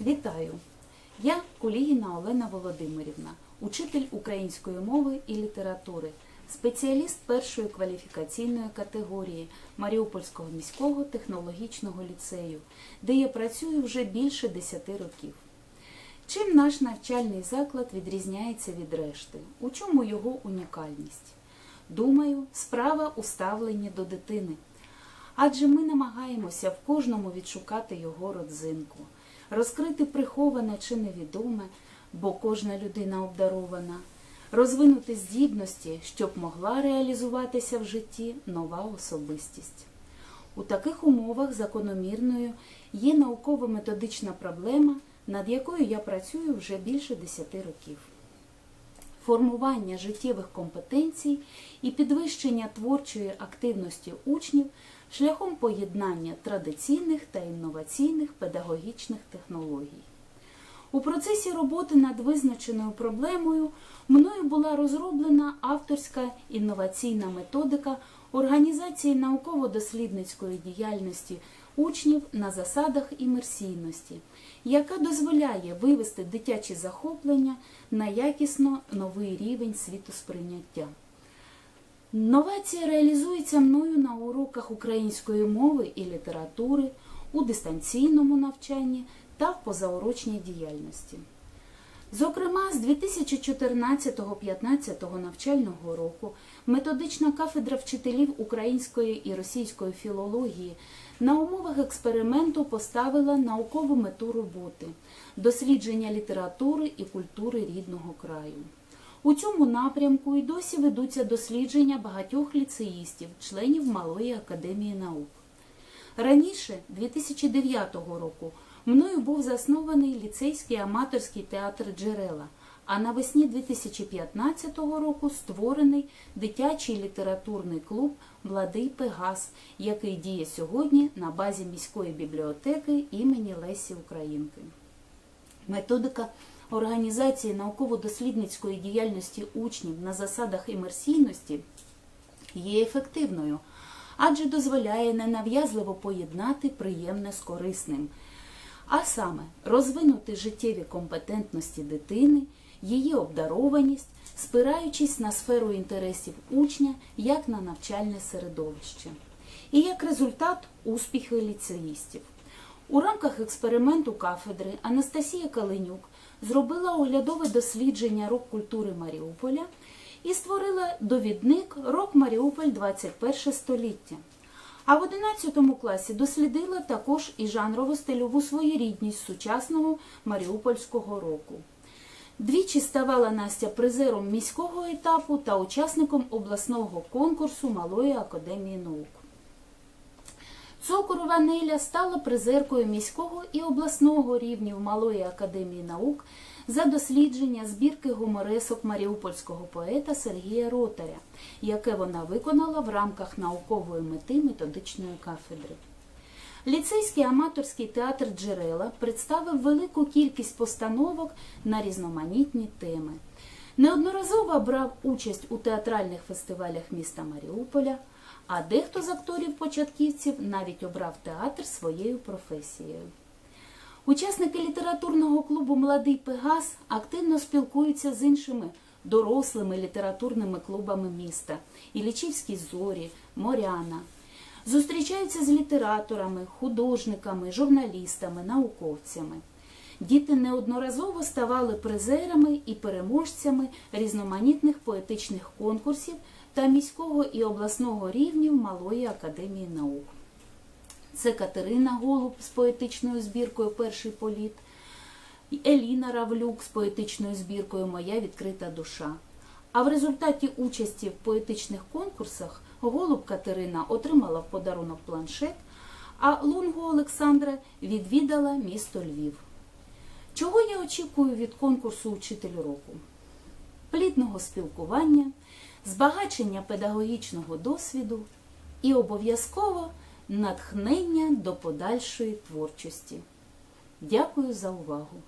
Вітаю! Я Кулігіна Олена Володимирівна, учитель української мови і літератури, спеціаліст першої кваліфікаційної категорії Маріупольського міського технологічного ліцею, де я працюю вже більше 10 років. Чим наш навчальний заклад відрізняється від решти? У чому його унікальність? Думаю, справа у ставленні до дитини. Адже ми намагаємося в кожному відшукати його родзинку, розкрити приховане чи невідоме, бо кожна людина обдарована, розвинути здібності, щоб могла реалізуватися в житті нова особистість. У таких умовах закономірною є науково-методична проблема, над якою я працюю вже більше 10 років. Формування життєвих компетенцій і підвищення творчої активності учнів шляхом поєднання традиційних та інноваційних педагогічних технологій. У процесі роботи над визначеною проблемою мною була розроблена авторська інноваційна методика організації науково-дослідницької діяльності учнів на засадах імерсійності, яка дозволяє вивести дитячі захоплення на якісно новий рівень світосприйняття. Новація реалізується мною на уроках української мови і літератури, у дистанційному навчанні та в позаурочній діяльності. Зокрема, з 2014-15 навчального року методична кафедра вчителів української і російської філології на умовах експерименту поставила наукову мету роботи дослідження літератури і культури рідного краю. У цьому напрямку і досі ведуться дослідження багатьох ліцеїстів, членів Малої академії наук. Раніше, 2009 року, мною був заснований ліцейський аматорський театр Джерела, а навесні 2015 року створений дитячий літературний клуб Младий Пегас, який діє сьогодні на базі міської бібліотеки імені Лесі Українки. Методика організації науково-дослідницької діяльності учнів на засадах імерсійності є ефективною, адже дозволяє ненав'язливо поєднати приємне з корисним, а саме розвинути життєві компетентності дитини, її обдарованість, спираючись на сферу інтересів учня як на навчальне середовище, і як результат успіхи ліцеїстів. У рамках експерименту кафедри Анастасія Каленюк зробила оглядове дослідження рок-культури Маріуполя і створила довідник Рок Маріуполь 21 століття. А в 11 класі дослідила також і жанрово-стильову своєрідність сучасного маріупольського року. Двічі ставала Настя призером міського етапу та учасником обласного конкурсу Малої академії наук. Цокорова Неля стала призеркою міського і обласного рівнів Малої академії наук за дослідження збірки гуморесок маріупольського поета Сергія Ротаря, яке вона виконала в рамках наукової мети методичної кафедри. Ліцейський аматорський театр Джерела представив велику кількість постановок на різноманітні теми. Неодноразово брав участь у театральних фестивалях міста Маріуполя, а дехто з акторів-початківців навіть обрав театр своєю професією. Учасники літературного клубу Младий Пегас активно спілкуються з іншими дорослими літературними клубами міста Іллічівські зорі, Моряна. Зустрічаються з літераторами, художниками, журналістами, науковцями. Діти неодноразово ставали призерами і переможцями різноманітних поетичних конкурсів та міського і обласного рівнів Малої академії наук. Це Катерина Голуб з поетичною збіркою Перший політ, Еліна Равлюк з поетичною збіркою Моя відкрита душа. А в результаті участі в поетичних конкурсах Голуб Катерина отримала в подарунок планшет, а Лунго Олександра відвідала місто Львів. Чого я очікую від конкурсу Учитель року? Плідного спілкування, збагачення педагогічного досвіду і обов'язково натхнення до подальшої творчості. Дякую за увагу!